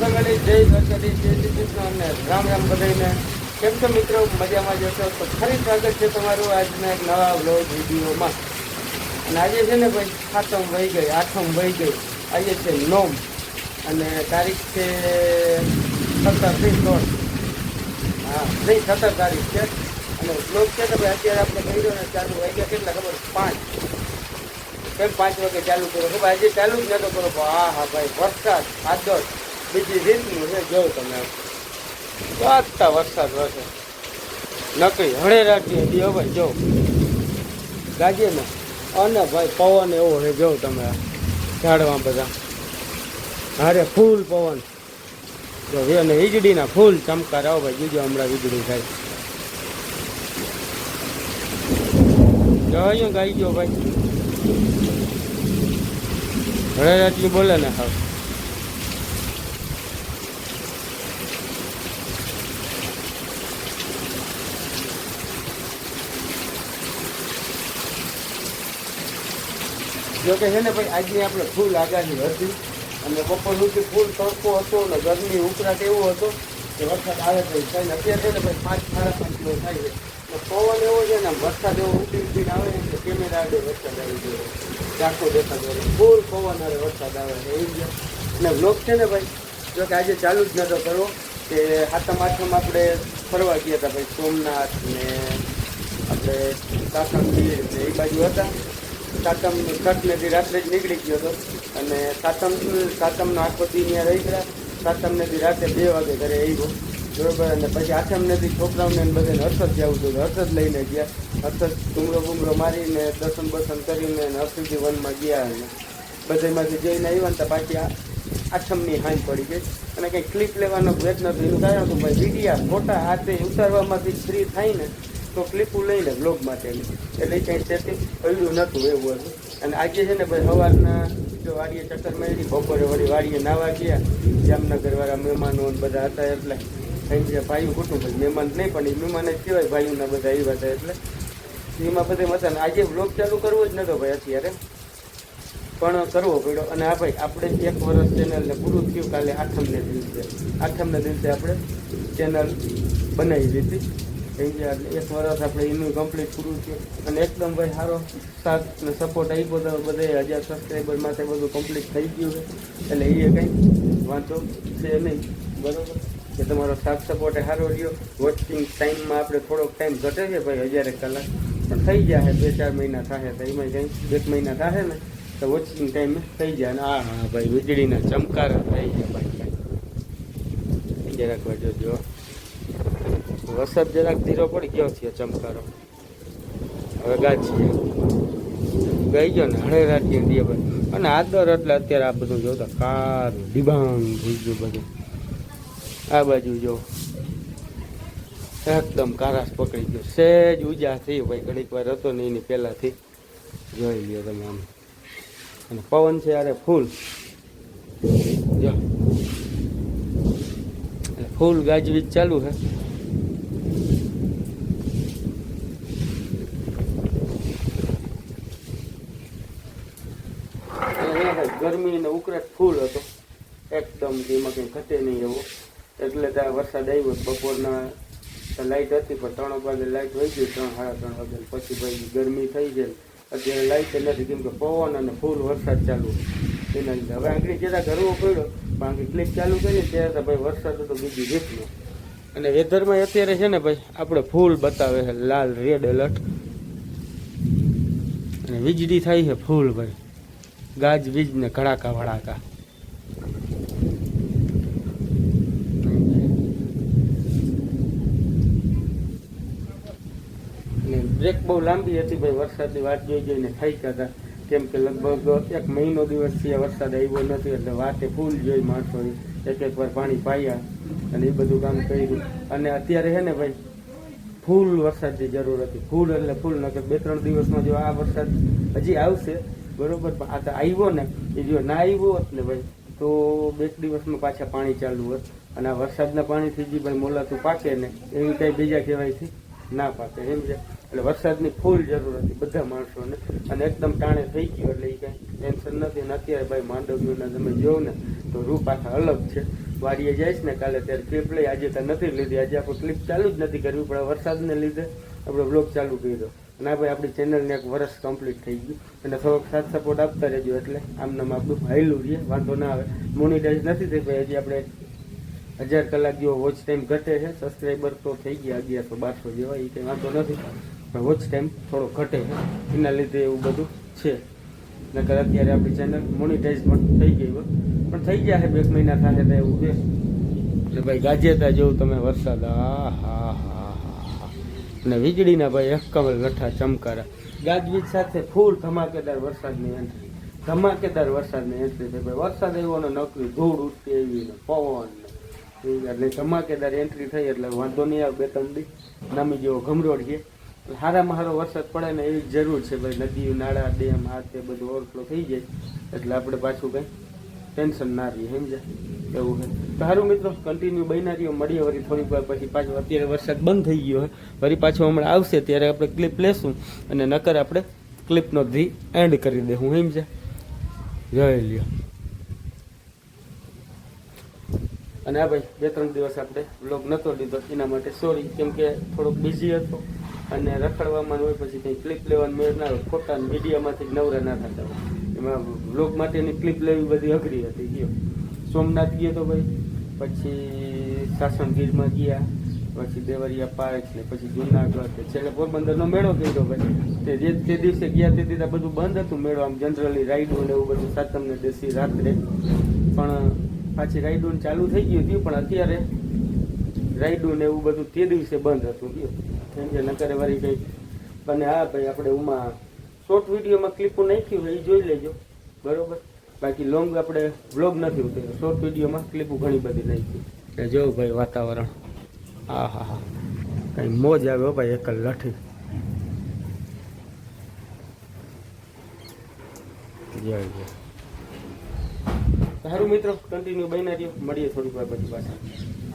સગડી જય સગડી જય શ્રી કૃષ્ણ અને રામ રામ બધાને કેમ છો મિત્રો, મજામાં જશો તો ફરી સ્વાગત છે તમારું આજના એક નવા બ્લોગ વિડીયોમાં. અને આજે છે ને ભાઈ, સાતમ વહી ગઈ, આઠમ વહી ગઈ. આજે છે નોમ. અને તારીખ છે સત્તરથી સોળ. હા, નહીં, સત્તર તારીખ છે. અને બ્લોગ છે તો ભાઈ, અત્યારે આપણે કહી દો ને, ચાલુ વાગ્યા કેટલા ખબર? પાંચ. કેમ પાંચ વાગે ચાલુ કરો? કે આજે ચાલુ જ નતો કરો. હા હા ભાઈ, વરસાદ આદળ બીજી રીતનું છે જોઉં તમે. વાગતા વરસાદ વરસે. નકરી હળે રાખીએ દીઓ ભાઈ જો ગાજીએ ને. અને ભાઈ, પવન એવો છે જો તમે ઝાડવા બધા. હારે ફૂલ પવન. જો અને વીજળીના ફૂલ ચમકાર આવો ભાઈ, બીજો હમણાં વીજળી થાય. જો ગાઈ ગયો ભાઈ. હળે રાતની બોલે ને હા જો કે છે ને ભાઈ આજની આપણે ફૂલ આગાહી હતી અને બપોર સુધી ફૂલ તડકો હતો અને ગરમી ઉકળાટ એવો હતો કે વરસાદ આવે તો થાય અત્યારે છે ને ભાઈ, પાંચ સાડા પાંચ કિલો થાય છે. તો પવન એવો છે ને વરસાદ એવો ઉઠી ઉઠીને આવે કે કેમેરા આગળ વરસાદ આવી ગયો. ચાકો દેખાતો હોય. ફૂલ પવન આવે વરસાદ આવે ને એવી છે. અને બ્લોક છે ને ભાઈ, જો કે આજે ચાલુ જ નતો કરવો કે સાતમ આઠમ આપણે ફરવા ગયા હતા ભાઈ, સોમનાથ ને આપણે સાસણગીર ને એ બાજુ હતા. સાતમ સત નદી રાત્રે જ નીકળી ગયો હતો. અને સાતમ, સાતમનો આખો દી ત્યાં રહી ગયા સાતમ નદી રાતે બે વાગે ઘરે આવ્યો. બરોબર, અને પછી આઠમ નદી છોકરાઓને ને બધાને હર્ષદ જવું હતું. હર્ષદ લઈને ગયા. હર્ષદ ડુંગરો બુંગરો મારીને દર્શન બર્શન કરીને હર્ષદી વનમાં ગયા અને બધામાંથી જઈને આવ્યા ને તો પાછી આઠમની હાંજ પડી ગઈ. અને કંઈ ક્લિપ લેવાનો પ્રયત્ન હતો એનું કારણ હતું ભાઈ વિડીયા ફોટા હાથે ઉતારવામાંથી ફ્રી થાય ને તો ક્લિપું લઈને બ્લોગ માટેની એટલે ક્યાંય સેટિંગ કર્યું નહોતું એવું હતું. અને આજે છે ને ભાઈ સવારના જો વાડીએ ચક્કર મારી, બપોરે વળી વાડીએ નાવા ગયા. જામનગરવાળા મહેમાનો બધા હતા એટલે જે ભાઈઓ ખોટું ભાઈ મહેમાન નહીં, પણ એ મહેમાન જ કહેવાય ભાઈઓના બધા એવા હતા એટલે. એમાં બધા હતા ને, આજે બ્લોગ ચાલુ કરવો જ નહોતો ભાઈ અત્યારે. પણ કરવો પડ્યો. અને આ ભાઈ આપણે એક વર્ષ ચેનલને પૂરું થયું કાલે આઠમને દિવસે. આઠમને દિવસે આપણે ચેનલ બનાવી દીધી. થઈ ગયા એક વર્ષ આપણે એનું કમ્પ્લીટ પૂરું થયું. અને એકદમ ભાઈ સારો સાથ ને સપોર્ટ આવી તો બધે હજાર સબસ્ક્રાઈબર માટે બધું કમ્પ્લીટ થઈ ગયું છે. એટલે એ કંઈ વાંધો છે નહીં. બરાબર? કે તમારો સાથ સપોર્ટ સારો રહ્યો. વોચિંગ ટાઈમમાં આપણે થોડોક ટાઈમ ઘટે છે ભાઈ હજારેક કલાક. પણ થઈ ગયા બે ચાર મહિના થશે તો એમાં કંઈ એક મહિના થશે ને, તો વોચિંગ ટાઈમ થઈ જાય અને આ ભાઈ વીજળીના ચમકાર થઈ ગયા ભાઈ. જરાક વાંચો જો વરસાદ જરાક ધીરો પડી ગયો છે ચમકારો. હવે ગાછી ગઈ ગયો ને, હળે રાખીએ દે ભાઈ. અને આદર એટલે અત્યારે આ બધું જોતા કાર ડિબાંગ થઈ ગયું બધું. આ બાજુ જો. એકદમ કારાસ પકડી ગયો. સહેજ ઉજા થઈ ભાઈ, ઘડીક વાર હતો ને એની પહેલાંથી. જોઈ લ્યો તમે આમ. અને પવન છે અરે ફૂલ. જો. ફૂલ ગાજવીજ ચાલુ છે અહીંયા ભાઈ ગરમી અને ફૂલ હતો. એકદમ એમાં કંઈ ઘટે નહીં એવો. એટલે ત્યાં વરસાદ આવ્યો બપોરના લાઇટ હતી, પણ ત્રણ વાગે લાઇટ વહી ગઈ ત્રણ, સાડા ત્રણ વાગે પછી ભાઈ ગરમી થઈ જાય અત્યારે લાઇટ નથી, કેમ કે પવન અને ફૂલ વરસાદ ચાલુ એના લીધે હવે આંગળી જરા ગરવો પડ્યો. પણ આંગળી ક્લિપ ચાલુ કરી ત્યારે તો ભાઈ વરસાદ હતો, બીજી રીતનો. અને વેધરમાં અત્યારે છે ને ભાઈ, આપણે ફૂલ બતાવે છે, લાલ રેડ એલર્ટ અને વીજળી થાય છે ફૂલ ભાઈ. ગાજ, વીજ ને કડાકા વડાકા. બ્રેક બહુ લાંબી હતી ભાઈ, વરસાદની વાત જોઈ જોઈને થઈ હતા. કેમ કે લગભગ એક મહિનો દિવસથી આ વરસાદ આવ્યો નથી, એટલે વાતે ફૂલ જોઈ માણસોની એક એક વાર પાણી પાયા અને એ બધું કામ કર્યું. અને અત્યારે છે ને ભાઈ, ફૂલ વરસાદની જરૂર હતી. ફૂલ એટલે ફૂલ, નકર બે ત્રણ દિવસમાં જો આ વરસાદ હજી આવશે બરોબર આ તો આવ્યો ને, એ જો ના આવ્યો હોત ને ભાઈ, તો બે દિવસમાં પાછા પાણી ચાલુ હોત. અને આ વરસાદના પાણીથી જે ભાઈ મોલાતું પાકે ને, એવી કાંઈ બીજા કહેવાયથી ના પાકે, એમ છે. એટલે વરસાદની ફૂલ જરૂર હતી બધા માણસોને. અને એકદમ ટાણે થઈ ગયું એટલે એ કાંઈ ટેન્શન નથી. અને અત્યારે ભાઈ માંડવીઓના તમે જોવો ને, તો રૂપ આખા અલગ છે. વાડીએ જઈશ ને, કાલે ત્યારે ક્લિપ લઈ, આજે તો નથી લીધી. આજે આપણે ક્લિપ ચાલુ જ નથી કરવી પણ વરસાદને લીધે આપણે બ્લોક ચાલુ કર્યો. અને ભાઈ આપણી ચેનલને એક વર્ષ કમ્પ્લીટ થઈ ગયું. અને થોડોક સાથ સપોર્ટ આપતા રહેજો એટલે આમ નામ આપણું ભાઈલું રહીએ વાંધો ના આવે. મોનિટાઈઝ નથી થઈ ભાઈ, હજી આપણે હજાર કલાક જેવો વોચ ટાઈમ ઘટે છે. સબસ્ક્રાઈબર તો થઈ ગયા અગિયારસો બારસો જેવા એ કંઈ વાંધો નથી. પણ વોચ ટાઈમ થોડો ઘટે છે. એના લીધે એવું બધું છે. નકર અત્યારે આપણી ચેનલ મોનિટાઈઝ પણ થઈ ગઈ હોય. પણ થઈ ગયા છે, બે મહિના થાય તો એવું છે. એટલે ભાઈ ગાજેતા જેવું તમે વરસાદ. આ હા હા અને વીજળીના ભાઈ એક કમલ લઠ્ઠા ચમકારા. ગાજવીજ સાથે ફૂલ ધમાકેદાર વરસાદની એન્ટ્રી ધમાકેદાર વરસાદની એન્ટ્રી થઈ ભાઈ. વરસાદ આવ્યો ને નકરી ધૂળ ઉઠતી એવી ને પવન. એટલે ધમાકેદાર એન્ટ્રી થઈ એટલે વાંધો નહીં આવે, બે ત્રણ દી. નામી જેવો ગમરોડ છે. હારામાં હારો વરસાદ પડે ને એવી જરૂર છે ભાઈ. નદી નાળા, ડેમ આ તે બધું ઓવરફ્લો થઈ જાય. એટલે આપણે પાછું કંઈ ટેન્શન ના રહીએ, સમજ્યા? એવું છે. સારું મિત્રો કન્ટિન્યુ બનારીઓ મળીએ વળી થોડીક વાર પછી. પાછો અત્યારે વરસાદ બંધ થઈ ગયો છે. વળી પાછો હમણાં આવશે, ત્યારે આપણે ક્લિપ લેશું. અને નકર આપણે ક્લિપનો ધી એન્ડ કરી દે એમ છે? જય લ્યો. અને આ ભાઈ, બે ત્રણ દિવસ આપણે બ્લોગ નહોતો લીધો, એના માટે સોરી કેમ કે થોડોક બિઝી હતો. અને રખડવામાં હોય પછી કંઈ ક્લિપ લેવાનું મેળ ના હોય ખોટા મીડિયામાંથી નવરા ના થતા એમાં બ્લોગ માટેની ક્લિપ લેવી બધી અઘરી હતી, ગયો. સોમનાથ ગયો તો ભાઈ. પછી સાસણગીરમાં ગયા. પછી દેવરિયા પાર્ક ને પછી જુનાગઢ છેલ્લે પોરબંદરનો મેળો કીધો ભાઈ. તે જે તે દિવસે ગયા તે દિવસે બધું બંધ હતું મેળો, આમ જનરલી રાઈડો ને એવું બધું સાતમ ને દેશી રાત્રે. પણ પાછી રાઈડો ચાલુ થઈ ગયું હતું, પણ અત્યારે રાઈડો ને એવું બધું તે દિવસે બંધ હતું. ગયું. કેમ કે નકરે વારી કંઈ અને હા ભાઈ, આપણે ઉમાં શોર્ટ વિડીયોમાં ક્લિપો નાખ્યું એ જોઈ લેજો. બરોબર? બાકી લોંગ આપણે વ્લોગ નથી ઉતર્યો. શોર્ટ વિડીયોમાં ક્લિપો ઘણી બધી નાખી કે જો ભાઈ વાતાવરણ. હા હા હા કંઈ મોજ આવે ભાઈ એક લઠી જય જય. સારું મિત્રો કન્ટિન્યુ બની રહ્યો. મળીએ થોડીક વાર પછી પાછા.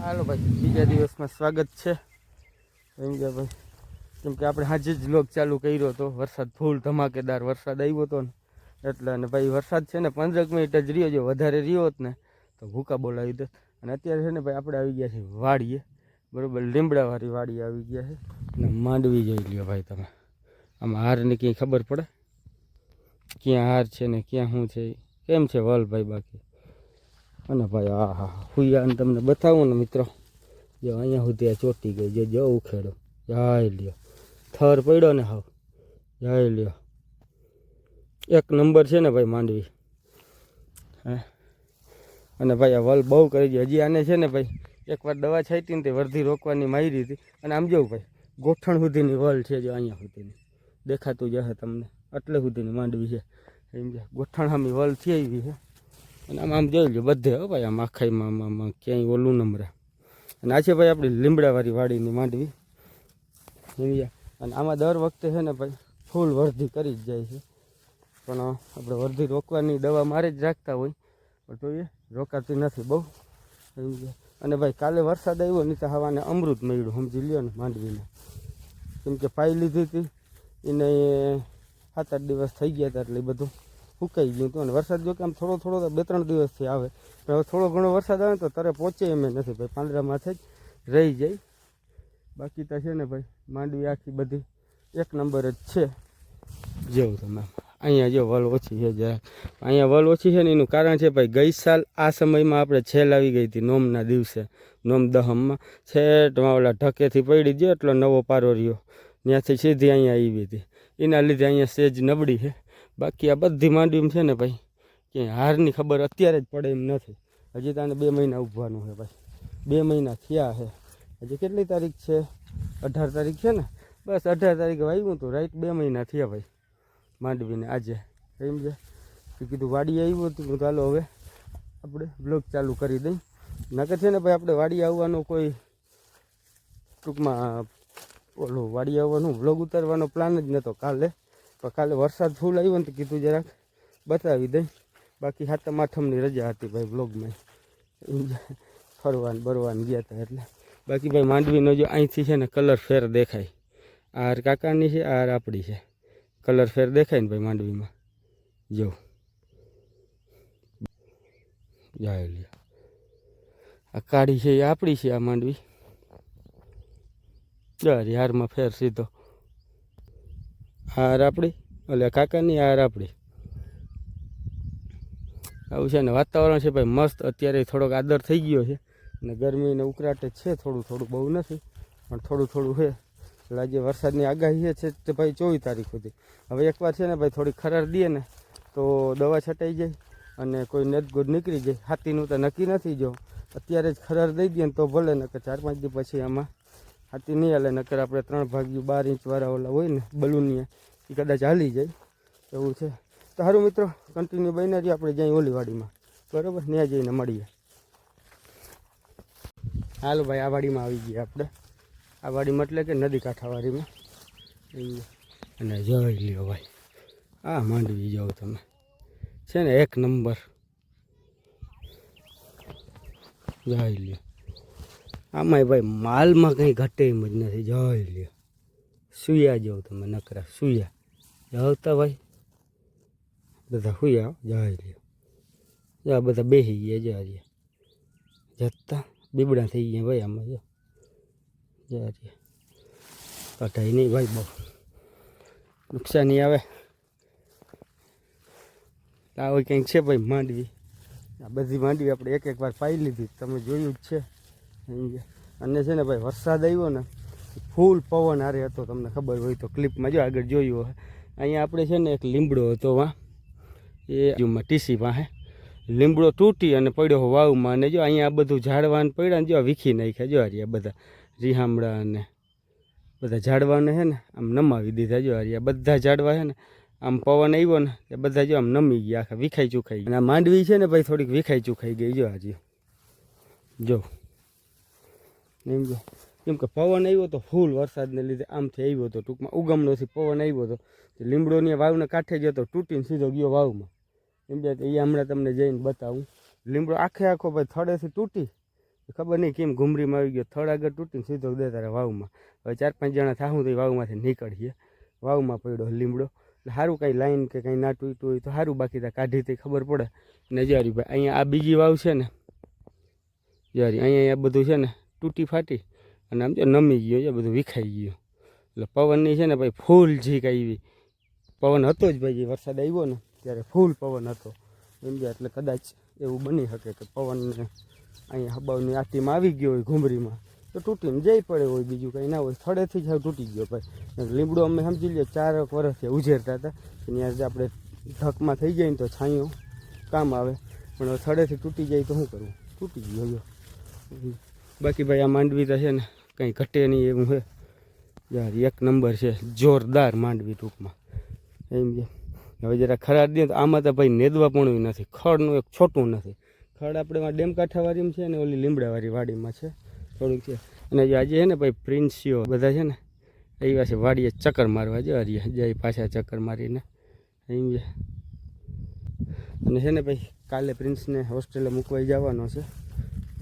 હાલો ભાઈ બીજા દિવસમાં સ્વાગત છે. એમ કે ભાઈ કેમ કે આપણે આજે જ લોક ચાલુ કર્યો હતો વરસાદ ફૂલ ધમાકેદાર વરસાદ આવ્યો હતો ને. એટલે અને ભાઈ વરસાદ છે ને પંદરક મિનિટ જ રહ્યો, જો વધારે રહ્યો હોત ને, તો ભૂકા બોલાવી દે. અને અત્યારે છે ને ભાઈ આપણે આવી ગયા છીએ વાડીએ. બરાબર, લીમડાવાળી વાડી આવી ગયા છે. અને માંડવી જોઈ લ્યો ભાઈ તમે. આમાં હારની કંઈ ખબર પડે? ક્યાં હાર છે ને ક્યાં શું છે? કેમ છે વલ ભાઈ બાકી? અને ભાઈ આ હા હુયાને તમને બતાવું ને મિત્રો. જો અહીંયા સુધી આ ચોટી ગઈ. જો જો ઉખેડો. જાય લ્યો. થર પડ્યો ને હાવ. જાય લ્યો. એક નંબર છે ને ભાઈ માંડવી. હા? અને ભાઈ આ વલ બહુ કરી છે હજી આને છે ને ભાઈ એકવાર દવા છાંટી ને તે વર્ધી રોકવાની મારી હતી. અને આમ જોવું ભાઈ ગોઠણ સુધીની વલ છે જો અહીંયા સુધીની. દેખાતું જ હશે તમને. એટલે સુધીની માંડવી છે. એમ કે ગોઠણ આમી વલ થઈ આવી છે. અને આમ આમ જોઈ લો બધે હો ભાઈ આમ આખાઈમાં આમ આમ ક્યાંય ઓલું નંબરે અને આ છે ભાઈ આપણી લીમડાવાળી વાડીની માંડવી. સમજ્યા અને આમાં દર વખતે છે ને ભાઈ ફૂલ વર્ધી કરી જ જાય છે. પણ આપણે વર્ધી રોકવાની દવા મારે જ રાખતા હોય. પણ તો એ રોકાતી નથી બહુ. અને ભાઈ કાલે વરસાદ આવ્યો નહીં તો હવાને અમૃત મળ્યું, સમજી લ્યો ને માંડવીને. કેમ કે પાઈ લીધી હતી, એને સાત આઠ દિવસ થઈ ગયા હતા એટલે બધું સુકાઈ ગયું હતું. અને વરસાદ જો કે આમ થોડો થોડો બે ત્રણ દિવસથી આવે. હવે થોડો ઘણો વરસાદ આવે તો તારે પહોંચે એમ નથી. ભાઈ પાંદડામાં જ રહી જાય. બાકી તો છે ને ભાઈ માંડવી આખી બધી એક નંબર જ છે. જેવું તમે અહીંયા જો વલ ઓછી છે જરા અહીંયા વલ ઓછી છે ને એનું કારણ છે ભાઈ, ગઈ સાલ આ સમયમાં આપણે છેલ આવી ગઈ હતી નોમના દિવસે, નોમ દહમમાં. છેટમાં ઓલા ઢકેથી પડી ગયો એટલો નવો પારો રહ્યો. ત્યાંથી સીધી અહીંયા આવી હતી. એના લીધે અહીંયા સેજ નબળી છે. બાકી આ બધી માંડવીમ છે ને ભાઈ કે હારની ખબર અત્યારે જ પડે એમ નથી. હજી તાને બે મહિના ઉભવાનું છે ભાઈ. બે મહિના થયા છે. હજી કેટલી તારીખ છે? અઢાર તારીખ છે ને? બસ અઢાર તારીખે આવ્યું હતું રાઈટ બે મહિના થયા ભાઈ. માંડવીને આજે. એમ છે. કીધું વાડી આવ્યું હતું ચાલો હવે આપણે બ્લોગ ચાલુ કરી દઈ. નકર છે ને ભાઈ, આપણે વાડી આવવાનો કોઈ ટૂંકમાં, ઓલું વાડી આવવાનું બ્લોગ ઉતારવાનો પ્લાન જ નહોતો કાલે. પણ કાલે વરસાદ ફૂલ આવ્યો ને તો કીધું જરાક બતાવી દઈ. બાકી હાથમ આઠમની રજા હતી ભાઈ બ્લોગમાં ફરવાન બરવાન ગયા હતા એટલે. બાકી ભાઈ, માંડવીનો જો અહીંથી છે ને કલર ફેર દેખાય. આ કાકાની છે, આ આપણી છે. કલર ફેર દેખાય ને ભાઈ માંડવીમાં? જો. જાય લ્યો. આ કાળી છે, એ આપણી છે આ માંડવી. યાર હારમાં ફેર સીધો. હાર આપણી? એટલે કાકાની હાર આપણી? આવું છે ને, વાતાવરણ છે ભાઈ મસ્ત. અત્યારે થોડોક આદર થઈ ગયો છે. અને ગરમી ને ઉકળાટ છે થોડું થોડું બહુ નથી, પણ થોડું થોડું છે. એટલે આજે વરસાદની આગાહી છે તે ભાઈ ચોવીસ તારીખ સુધી. હવે એકવાર છે ને ભાઈ થોડી ખરાર દઈએ ને તો દવા છટાઈ જાય અને કોઈ નેદગોદ નીકળી જાય. હાથીનું તો નક્કી નથી જો. અત્યારે જ ખરાર દઈ દઈએ ને તો ભલે, નકર ચાર પાંચ દિવસ પછી આમાં હાથી નહીં હાલે, નકર આપણે ત્રણ ભાગ્યું બાર ઇંચવાળા ઓલા હોય ને બલૂનિયા એ કદાચ હાલી જાય. એવું છે. તો સારું મિત્રો કન્ટિન્યુ બની રહીએ આપણે જ્યાં ઓલીવાડીમાં. બરાબર? ત્યાં જઈને મળીએ. હાલો ભાઈ, આ વાડીમાં આવી ગયા આપણે. આ વાડીમાં એટલે કે નદી કાંઠાવાડીમાં અને જોઈ લ્યો ભાઈ, આ માંડવી જાઓ તમે. છે ને એક નંબર. જોઈ લ્યો. આમાંય ભાઈ માલમાં કંઈ ઘટે એમ જ નથી. જોઈ લ્યો. સુયા જાઓ તમે નકરા, સુયા. જાવતા ભાઈ. બધા સુયા, જોઈ લ્યો. જો બધા બેસી ગયા જો જતા બીબડા થઈ ગયા ભાઈ આમાં, જો. જો હજી કઢાઈ નહીં ભાઈ બહુ નુકસાની આવે. આવું કંઈક છે ભાઈ માંડવી. આ બધી માંડવી આપણે એક એક વાર પાઈ લીધી. તમે જોયું જ છે? અને છે ને ભાઈ વરસાદ આવ્યો ને, ફૂલ પવન હારે હતો. તમને ખબર હોય તો ક્લિપમાં જો આગળ જોયું હોય. અહીંયા આપણે છે ને એક લીમડો હતો વાં એ બાજુમાં ટીસી પાસે લીમડો તૂટી અને પડ્યો વાવમાં અને જો અહીંયા આ બધું ઝાડવાને પડ્યા ને જો વીખી નાખ્યા. જો આ બધા. રીહામડા અને બધા ઝાડવાને છે ને, આમ નમાવી દીધા જો આ બધા ઝાડવા છે ને, આમ પવન આવ્યો ને, એ બધા જો આમ નમી ગયા, આખા વિખાઈ ચૂખાઈ ગયા. અને આ માંડવી છે ને ભાઈ થોડીક વિખાઈ ચૂખાઈ ગઈ જો આજે જો. એમ જો. કેમ કે પવન આવ્યો તો ફૂલ વરસાદને લીધે આમથી આવ્યો હતો ટૂંકમાં ઉગમણોથી પવન આવ્યો હતો લીમડોની વાવને કાંઠે ગયો તો તૂટીને સીધો ગયો વાવમાં. એમ કે એ હમણાં તમને જઈને બતાવું. લીમડો આખે આખો ભાઈ થડેથી તૂટી ખબર નહીં કેમ ઘૂમરીમાં આવી ગયો. થડ આગળ તૂટીને સીધો દે તારે વાવમાં. હવે ચાર પાંચ જણા થાહું તો એ વાવમાંથી નીકળીએ. વાવમાં પડ્યો લીમડો. એટલે સારું કાંઈ લાઈન કે કાંઈ ના તૂટ્યું હોય તો સારું બાકી ત્યાં કાઢી તે ખબર પડે. ને જારી ભાઈ અહીંયા આ બીજી વાવ છે ને. જારી અહીંયા આ બધું છે ને તૂટી ફાટી. અને આમ જો નમી ગયો છે, બધું વિખાઈ ગયું. એટલે પવનની છે ને ભાઈ ફૂલ ઝીક આવી. પવન હતો જ ભાઈ વરસાદ આવ્યો ને, ત્યારે ફૂલ પવન હતો. એમ એટલે કદાચ એવું બની શકે કે પવનને અહીંયા હબાવની આટીમાં આવી ગયો હોય ઘૂમરીમાં તો તૂટીને જઈ પડે હોય બીજું કંઈ ના હોય. સ્થળેથી જ તૂટી ગયો ભાઈ. લીમડો અમે સમજી લઈએ ચાર વર્ષથી ઉછેરતા હતા. ત્યાં આપણે ધકમાં થઈ જાય ને તો છાંયો કામ આવે. પણ થડેથી તૂટી જાય તો શું કરવું? તૂટી ગયો જો બાકી ભાઈ આ માંડવી તો છે ને કંઈ ઘટે નહીં એવું છે. યાર એક નંબર છે. જોરદાર માંડવી ટૂંકમાં. એમ છે. હવે જરા ખરાબ દે તો આમાં તો ભાઈ નેદવા પણ નથી. ખડનું એક છોટું નથી. ખડ આપણે ડેમ કાંઠાવાડીમાં છે ને ઓલી લીમડાવાળી વાડીમાં છે. થોડુંક છે. અને આજે છે ને ભાઈ પ્રિન્સીઓ બધા છે ને, આવ્યા છે વાડીએ ચક્કર મારવા જો હરિયા, જાય પાછા ચક્કર મારીને. એમ છે. અને છે ને ભાઈ, કાલે પ્રિન્સને હોસ્ટેલે મૂકવાઈ જવાનો છે.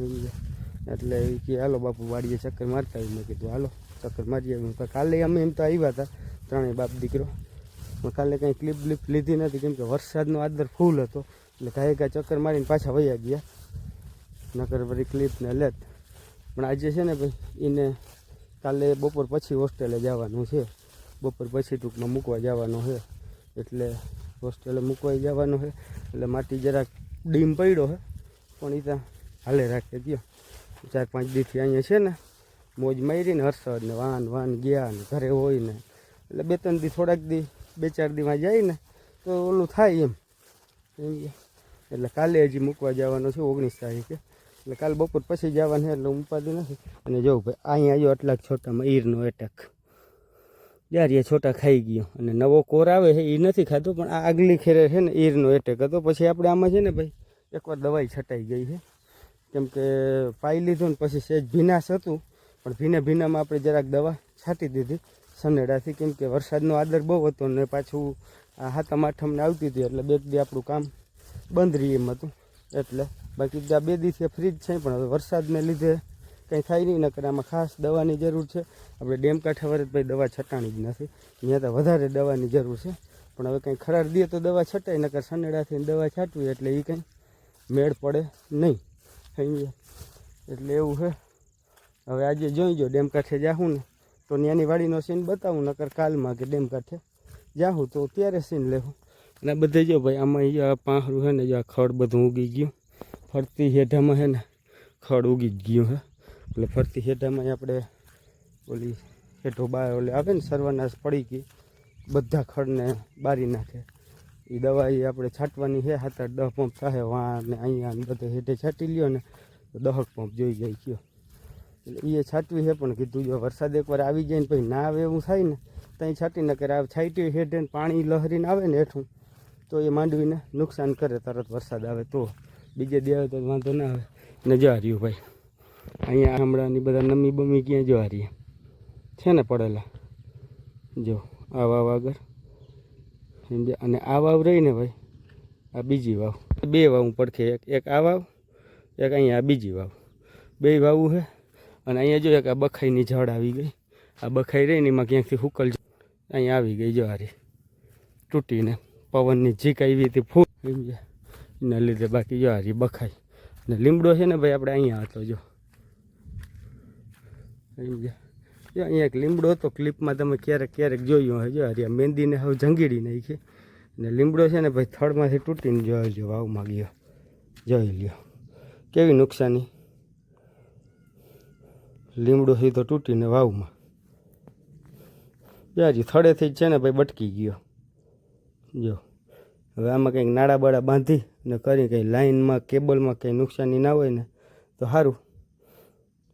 એમ છે. એટલે એ કે, હાલો બાપુ, વાડીએ ચક્કર મારતા આવી મેં કીધું, હાલો, ચક્કર મારી આવ્યું તો કાલે અમે એમ તો આવ્યા હતા, ત્રણેય બાપ દીકરો. કાલે કંઈ ક્લિપ બ્લિપ લીધી નથી, કેમ કે વરસાદનો આદર ફૂલ હતો. એટલે ગાય ગા ચક્કર મારીને પાછા વયા ગયા. નકર ક્લિપ ને લેત પણ આજે છે ને ભાઈ, એને કાલે બપોર પછી હોસ્ટેલે જવાનું છે. બપોર પછી ટૂંકમાં મૂકવા જવાનો છે. એટલે હોસ્ટેલે મૂકવા જવાનું છે. એટલે માટી જરાક ડીમ પડ્યો છે. પણ એ ત્યાં હાલે રાખે ગયો. ચાર પાંચ દીથી અહીંયા છે ને, મોજ મારીને હર્ષદ ને વાન વાન ગયા ને ઘરે હોય ને. એટલે બે ત્રણ દી થોડાક દી, બે ચાર દીમાં જાય ને, તો ઓલું થાય એમ. એમ. એટલે કાલે હજી મૂકવા જવાનો છે ઓગણીસ તારીખે. એટલે કાલે બપોર પછી જવાનું એટલે ઉપાધિ નથી. અને જોઉં ભાઈ, અહીંયા આવ્યો આટલા છોટામાં ઈરનો એટેક યાર એ છોટા ખાઈ ગયો. અને નવો કોર આવે છે એ નથી ખાતો પણ આ આગલી ખેરે છે ને ઈરનો એટેક હતો. પછી આપણે આમાં છે ને ભાઈ, એકવાર દવાઈ છટાઈ ગઈ છે. કેમ કે પાઈ લીધું ને પછી સહેજ ભીનાશ હતું. પણ ભીને ભીનામાં આપણે જરાક દવા છાંટી દીધી. સનેડાથી કેમ કે વરસાદનો આદર બહુ હતો ને પાછું આ હાથમ આઠમને આવતી હતી, એટલે બે દી આપણું કામ બંધ રહી એમ હતું. એટલે બાકી આ બે દિવસે ફ્રીજ છે, પણ હવે વરસાદને લીધે કંઈ થાય નહીં, નકર આમાં ખાસ દવાની જરૂર છે. આપણે ડેમ કાંઠે વરસ ભાઈ દવા છટાણી જ નથી. ત્યાં તો વધારે દવાની જરૂર છે. પણ હવે કંઈ ખરાર દે તો દવા છટાય, નકર સનેડાથી દવા છાંટવી એટલે એ કંઈ મેળ પડે નહીં. સમજ્યા એટલે એવું છે. હવે આજે જોઈ જો ડેમ કાંઠે જાહું ને, તો ત્યાંની વાડીનો સીન બતાવું, નકર કાલમાં કે ડેમ કાંઠે જાહું તો ત્યારે સીન લેવું અને આ બધે જો ભાઈ, આમાં અહીંયા પાંખરું છે ને, જો આ ખડ બધું ઉગી ગયું. ફરતી હેઠામાં છે ને, ખડ ઉગી ગયું હે. એટલે ફરતી હેઠામાં આપણે ઓલી હેઠો બાર ઓલે આવે ને, સર્વનાશ પડી ગઈ. બધા ખડને બારી નાખે. એ દવા એ આપણે છાંટવાની છે આઠ દહ પંપ થાય વાં ને અહીંયા બધે હેઠે છાંટી લ્યો ને, તો દહક પંપ જોઈ જાય કયો એટલે એ છાંટવી છે પણ કીધું જો વરસાદ એકવાર આવી જાય ને, પછી ના આવે એવું થાય ને, ત્યાં છાંટી ન કરે આ છાંટ્યું હેઠે પાણી લહરીને આવે ને હેઠું. તો એ માંડવીને નુકસાન કરે, તરત વરસાદ આવે તો. બીજે દે આવે તો વાંધો ના આવે. ને જો હાર્યું ભાઈ. અહીંયા હમણાંની બધા નમી બમી ક્યાં જો હારીએ છે ને પડેલા. જો, આ વાવ આગળ. સમજ્યા? અને આ વાવ રહી ને ભાઈ? આ બીજી વાવ. બે વાવ પડખે એક એક આ વાવ, એક અહીંયા આ બીજી વાવ. બે વાવું છે. અને અહીંયા જો એક આ બખાઈની જળ આવી ગઈ. આ બખાઈ રહી ને એમાં ક્યાંકથી હુકલ અહીંયા આવી ગઈ જો હારી તૂટીને. પવનની જીક આવી હતી ફૂલ એના લીધે બાકી જો હારી બખાઈ. ને લીમડો છે ને ભાઈ, આપણે અહીંયા હતો જો. સમજ્યા જો અહીંયા એક લીમડો હતો, ક્લિપમાં તમે ક્યારેક ક્યારેક જોયું હોય જો હારી મહેંદીને હવે જંગીડી નાખી. ને લીમડો છે ને ભાઈ, થડમાંથી તૂટીને જોયો જો વાવમાં ગયો. જોઈ લ્યો. કેવી નુકસાની? લીમડો સીધો તૂટીને વાવમાં. યાજી થડેથી જ છે ને ભાઈ, બટકી ગયો. જો, હવે આમાં કંઈક નાડા બાળા બાંધી ને કરી કંઈ લાઇનમાં કેબલમાં કંઈ નુકસાની ના હોય ને, તો સારું.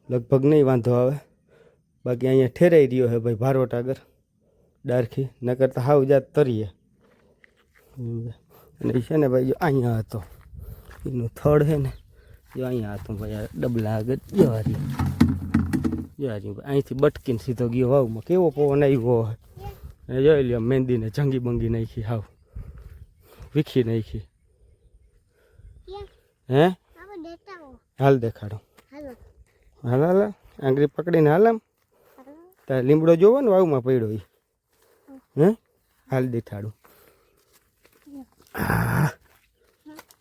લગભગ નહીં વાંધો આવે. બાકી અહીંયા ઠેરાઈ રહ્યો છે ભાઈ ભારોટ આગળ, ડારખી ન કરતા હાવ જાત તરીએ. અને છે ને ભાઈ જો અહીંયા હતો. એનું થડ છે ને, જો અહીંયા હતો ભાઈ ડબલા આગળ. જવારી જવારી ભાઈ, અહીંથી બટકીને સીધો ગયો વાવમાં. કેવો પવન આવ્યો હોય. અને જોઈ લ્યો મહેંદીને જંગી બંગી નાખી હાવ. વીખી નાખી. હે? હાલ દેખાડો. હાલ. હાલ આંગળી પકડીને હાલ આમ. તારે લીમડો જોવો ને વાવમાં પડ્યો એ હે? હાલ દેખાડું.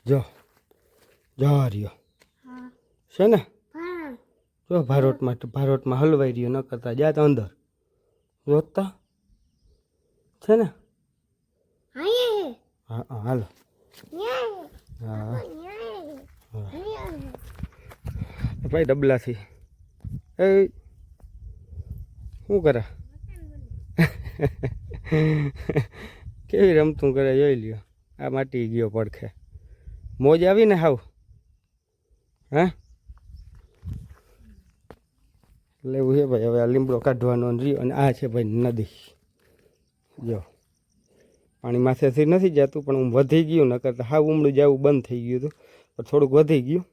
જો. જો રહ્યો. છે ને? જો ભારોટમાં ભારોટમાં હલવાઈ રહ્યો ન કરતા. જા અંદર. જોતા. છે ને? હા હા હાલો. હા. ભાઈ ડબલાથી. એ શું કરે? કેવી રમતું કરે જોઈ લ્યો. આ માટી ગયો પડખે. મોજ આવી ને હાવ? હા? લેવું છે ભાઈ હવે આ લીમડો કાઢવાનો રહ્યો અને આ છે ભાઈ નદી. જો. પાણી માથેથી નથી જતું, પણ હું વધી ગયું, નકર તો હાવ ઉમડું જવું બંધ થઈ ગયું હતું. પણ થોડુંક વધી ગયું.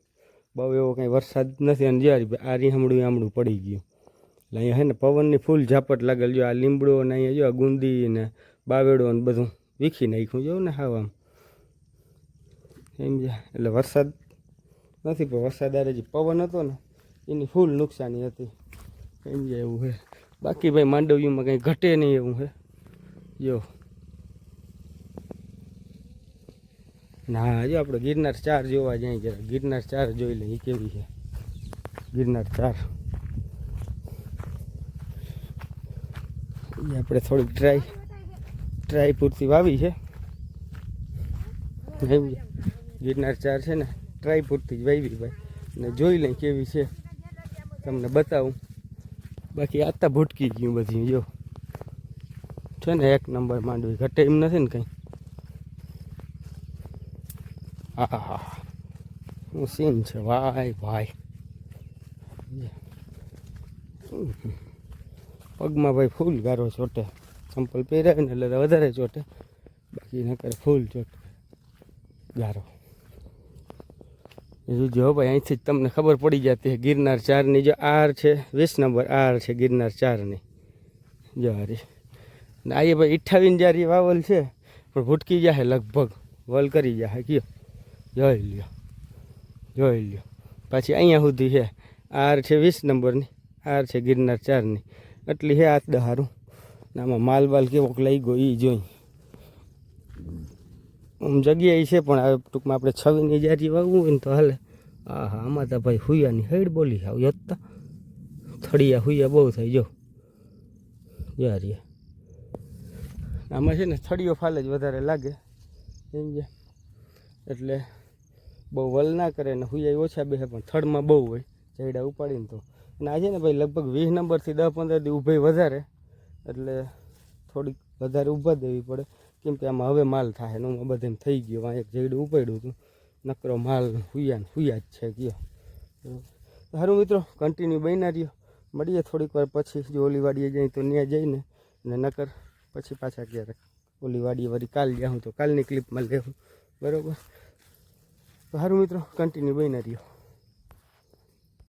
બહુ એવો કંઈ વરસાદ નથી, અને જ્યારે આ રીહામડું આમડું પડી ગયું. એટલે અહીંયા હે ને પવનની ફૂલ ઝાપટ લાગેલ, જો આ લીમડો ને અહીંયા જો આ ગુંદી ને બાવેડો ને બધું વીખી નાખ્યું, જો ને હાવ આમ. સમજ્યા એટલે વરસાદ નથી, પણ વરસાદ આરે જે પવન હતો ને, એની ફૂલ નુકસાની હતી. સમજ્યા એવું છે બાકી ભાઈ માંડવીમાં કંઈ ઘટે નહીં એવું છે જો. ના, જો આપણે ગિરનાર ચાર જોવા જાય જરા. ગિરનાર ચાર જોઈ લઈએ કેવી છે? ગિરનાર ચાર. એ આપણે થોડીક ટ્રાય ટ્રાય પૂરતી વાવી છે? ગિરનાર ચાર છે ને ટ્રાય પૂરતી જ વાવી ભાઈ. ને જોઈ લઈ કેવી છે. તમને બતાવું. બાકી આતા ભૂટકી ગયું બધી, જો. છે ને, એક નંબર માંડવી ઘટે એમ નથી ને કંઈ. હા હા શું સીન છે? ભાઈ ભાઈ પગમાં ભાઈ ફૂલ ગારો ચોટે. ચંપલ પહેરાવે ને એટલે વધારે ચોટે. બાકી ન કરે ફૂલ ચોટે. ગારો. બીજું જો ભાઈ, અહીંથી જ તમને ખબર પડી જતી ગિરનાર ચારની, જો આર છે, વીસ નંબર આર છે ગિરનાર ચારની. જો હારી ને આ ભાઈ અઠ્ઠાવીસ જારી વાવલ છે, પણ ભૂટકી જાહે લગભગ. વલ કરી જાહે કયો? જોઈ લ્યો જોઈ લ્યો. પાછી અહીંયા સુધી છે આર છે વીસ નંબરની, આર છે ગિરનાર ચારની. એટલી છે હાથ દહારું ને આમાં માલ બાલ કેવોક લઈ ગયો એ જોઈ. આમ જગ્યા છે, પણ હવે ટૂંકમાં આપણે છવ્વીની જારી વાવવું હોય ને તો હાલે. હા હા આમાં તો ભાઈ હુયાની હેડ બોલી આવ યત્તા. થળિયા હુયા બહુ થઈ જો. યાર આમાં છે ને થળીઓ ફાલ જ વધારે લાગે. સમજ્યા એટલે બહુ વલ ના કરે ને હુયાઈ ઓછા બેસે પણ થડમાં બહુ હોય જયડા ઉપાડીને તો. અને આજે ને ભાઈ લગભગ વીસ નંબરથી દસ પંદર દી ઊભી વધારે. એટલે થોડીક વધારે ઊભા દેવી પડે. કેમ કે આમાં હવે માલ થાય ને હું બધે થઈ ગયો. આ એક જયડું ઉપાડ્યું હતું. નકરો માલ હુયા ને હુયા જ છે ગયો. સારું મિત્રો કન્ટિન્યુ બન્યા મળીએ થોડીક વાર પછી. જો ઓલીવાડીએ જઈએ તો ત્યાં જઈને. અને નકર પછી પાછા ક્યારેક ઓલી વાડીએ વળી કાલ જાઉં તો કાલની ક્લિપમાં લેવું. બરાબર? તો સારું મિત્રો કન્ટિન્યુ બન્યા રહ્યો.